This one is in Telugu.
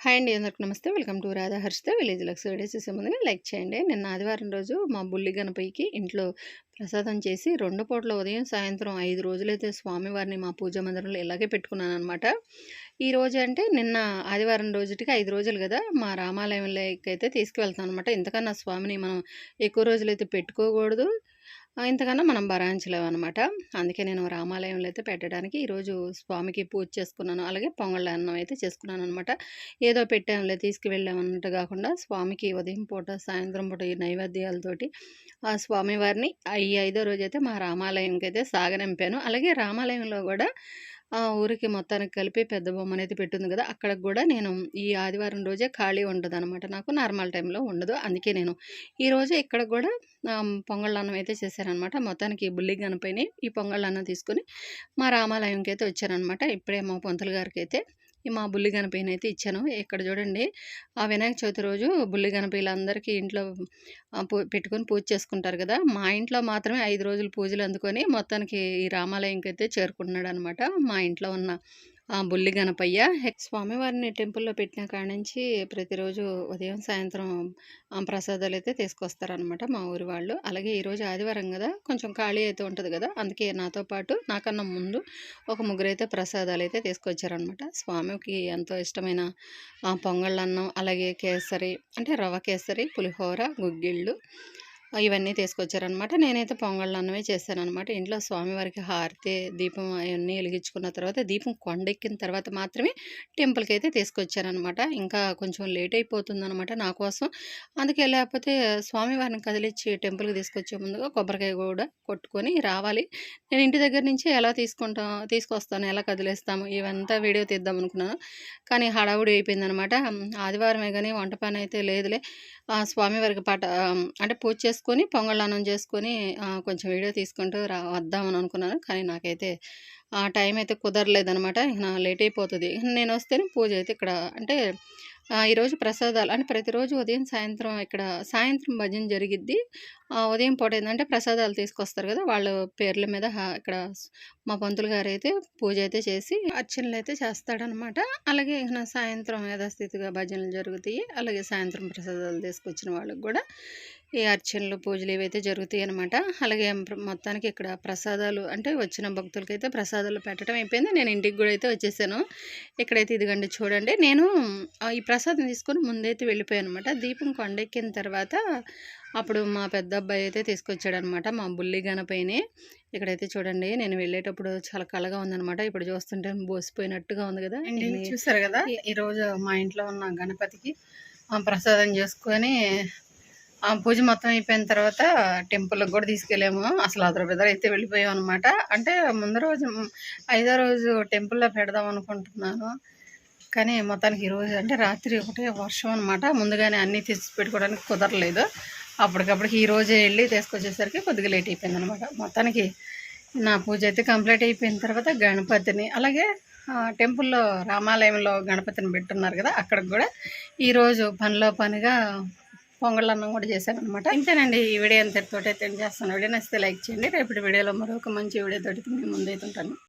హాయ్ అండి అందరికి నమస్తే. Welcome to Radha Harshitha. Village lux videos ముందుగా లైక్ చేయండి. నిన్న ఆదివారం రోజు మా బుల్లి గణపయ్యకి ఇంట్లో ప్రసాదం చేసి రెండు పూట్ల ఉదయం సాయంత్రం ఐదు రోజులైతే స్వామివారిని మా పూజా మందిరంలో ఇలాగే పెట్టుకున్నాను అనమాట ఈ రోజు అంటే నిన్న ఆదివారం రోజుటికి ఐదు రోజులు కదా మా రామాలయంలోకి అయితే తీసుకువెళ్తాను అనమాట ఇంతకన్నా స్వామిని మనం ఎక్కువ రోజులైతే పెట్టుకోకూడదు. ఇంతకన్నా మనం భరాయించలేము అనమాట అందుకే నేను రామాలయంలో అయితే పెట్టడానికి ఈరోజు స్వామికి పూజ చేసుకున్నాను. అలాగే పొంగళ్ళ అన్నం అయితే చేసుకున్నాను అనమాట ఏదో పెట్టాంలే తీసుకువెళ్ళామన్నట్టు కాకుండా స్వామికి ఉదయం పూట సాయంత్రం పూట ఈ నైవేద్యాలతోటి ఆ స్వామివారిని ఈ ఐదో రోజు అయితే మా రామాలయంకి అయితే సాగనంపాను. అలాగే రామాలయంలో కూడా ఆ ఊరికి మొత్తానికి కలిపి పెద్ద బొమ్మ అనేది పెట్టింది కదా అక్కడికి కూడా నేను ఈ ఆదివారం రోజే ఖాళీ ఉండదు అనమాట నాకు నార్మల్ టైంలో ఉండదు అందుకే నేను ఈరోజు ఇక్కడ కూడా పొంగళ్ళ అన్నం అయితే చేశారనమాట మొత్తానికి ఈ బుల్లి గణపైని ఈ పొంగళ్ళన్నం తీసుకుని తీసుకొని మా రామాలయంకి అయితే వచ్చారనమాట ఇప్పుడే మా పొంతులు గారికి అయితే మా బుల్లి గణపయ్యని అయితే ఇచ్చాను. ఇక్కడ చూడండి ఆ వినాయక చవితి రోజు బుల్లి గణపయ్యలందరికీ ఇంట్లో పెట్టుకొని పూజ చేసుకుంటారు కదా. మా ఇంట్లో మాత్రమే ఐదు రోజులు పూజలు అందుకొని మొత్తానికి ఈ రామాలయంకి అయితే చేరుకుంటున్నాడు అనమాట మా ఇంట్లో ఉన్న బుల్లి గణపయ్య స్వామివారిని టెంపుల్లో పెట్టిన కాడ నుంచి ప్రతిరోజు ఉదయం సాయంత్రం ప్రసాదాలు అయితే తీసుకొస్తారనమాట మా ఊరి వాళ్ళు. అలాగే ఈరోజు ఆదివారం కదా కొంచెం ఖాళీ అయితే ఉంటుంది కదా అందుకే నాతో పాటు నాకన్నా ముందు ఒక ముగ్గురు అయితే ప్రసాదాలు అయితే తీసుకొచ్చారనమాట స్వామికి ఎంతో ఇష్టమైన పొంగళ్ళన్నం అలాగే కేసరి అంటే రవ కేసరి పులిహోర గుగ్గిళ్ళు ఇవన్నీ తీసుకొచ్చారనమాట. నేనైతే పొంగళ్ళ అన్నమే చేశానమాట ఇంట్లో స్వామివారికి హారతి దీపం అవన్నీ వెలిగించుకున్న తర్వాత దీపం కొండెక్కిన తర్వాత మాత్రమే టెంపుల్కి అయితే తీసుకొచ్చారనమాట. ఇంకా కొంచెం లేట్ అయిపోతుందనమాట నా కోసం. అందుకే లేకపోతే స్వామివారిని కదిలిచ్చి టెంపుల్కి తీసుకొచ్చే ముందుగా కొబ్బరికాయ కూడా కొట్టుకొని రావాలి. నేను ఇంటి దగ్గర నుంచి ఎలా తీసుకుంటాం తీసుకొస్తాను ఎలా కదిలేస్తాము ఇవంతా వీడియో తీద్దాం అనుకున్నాను. కానీ హడావుడి అయిపోయిందనమాట. ఆదివారమే కానీ వంట పని అయితే లేదులే స్వామివారికి పాట అంటే పూజ చేసుకొని పొంగళ్ళన్నం చేసుకొని కొంచెం వీడియో తీసుకుంటూ రా వద్దామని అనుకున్నాను. కానీ నాకైతే ఆ టైం అయితే కుదరలేదనమాట నా లేట్ అయిపోతుంది. నేను వస్తేనే పూజ అయితే ఇక్కడ అంటే ఈరోజు ప్రసాదాలు అంటే ప్రతిరోజు ఉదయం సాయంత్రం ఇక్కడ సాయంత్రం భజన జరిగిద్ది. ఉదయం పూట ఏంటంటే ప్రసాదాలు తీసుకొస్తారు కదా వాళ్ళ పేర్ల మీద ఇక్కడ మా పంతులు గారు అయితే పూజ అయితే చేసి అర్చనలు అయితే చేస్తాడనమాట అలాగే సాయంత్రం యథాస్థితిగా భజనలు జరుగుతాయి. అలాగే సాయంత్రం ప్రసాదాలు తీసుకొచ్చిన వాళ్ళకి కూడా ఈ అర్చనలు పూజలు ఇవైతే జరుగుతాయి అనమాట అలాగే మొత్తానికి ఇక్కడ ప్రసాదాలు అంటే వచ్చిన భక్తులకైతే ప్రసాదాలు పెట్టడం అయిపోయింది. నేను ఇంటికి కూడా అయితే వచ్చేసాను. ఇక్కడైతే ఇదిగండి చూడండి. నేను ఈ ప్రసాదం తీసుకొని ముందైతే వెళ్ళిపోయాను అనమాట దీపం కొండెక్కిన తర్వాత అప్పుడు మా పెద్ద అబ్బాయి అయితే తీసుకొచ్చాడనమాట మా బుల్లి గణపైని ఇక్కడైతే చూడండి నేను వెళ్ళేటప్పుడు చాలా కళగా ఉందనమాట ఇప్పుడు చూస్తుంటే బోసిపోయినట్టుగా ఉంది కదా. చూసారు కదా? ఈరోజు మా ఇంట్లో ఉన్న గణపతికి ప్రసాదం చేసుకొని పూజ మొత్తం అయిపోయిన తర్వాత టెంపుల్కి కూడా తీసుకెళ్ళాము. అసలు అదర బెదర అయితే వెళ్ళిపోయాం అనమాట అంటే ముందు రోజు ఐదో రోజు టెంపుల్లో పెడదాం అనుకుంటున్నాను. కానీ మొత్తానికి ఈరోజు అంటే రాత్రి ఒకటే వర్షం అనమాట ముందుగానే అన్నీ తీసి పెట్టుకోవడానికి కుదరలేదు. అప్పటికప్పటికి ఈ రోజే వెళ్ళి తీసుకొచ్చేసరికి కొద్దిగా లేట్ అయిపోయింది అనమాట మొత్తానికి నా పూజ అయితే కంప్లీట్ అయిపోయిన తర్వాత గణపతిని అలాగే టెంపుల్లో రామాలయంలో గణపతిని పెట్టున్నారు కదా అక్కడికి కూడా ఈరోజు పనిలో పనిగా పొంగల్ అన్నం కూడా చేశాను అనమాట ఇంతేనండి ఈ వీడియో అంతటితోటి అయితే చేస్తాను వీడియో నచ్చితే లైక్ చేయండి. రేపటి వీడియోలో మరొక మంచి వీడియో తోటి మేము ముందైతుంటాను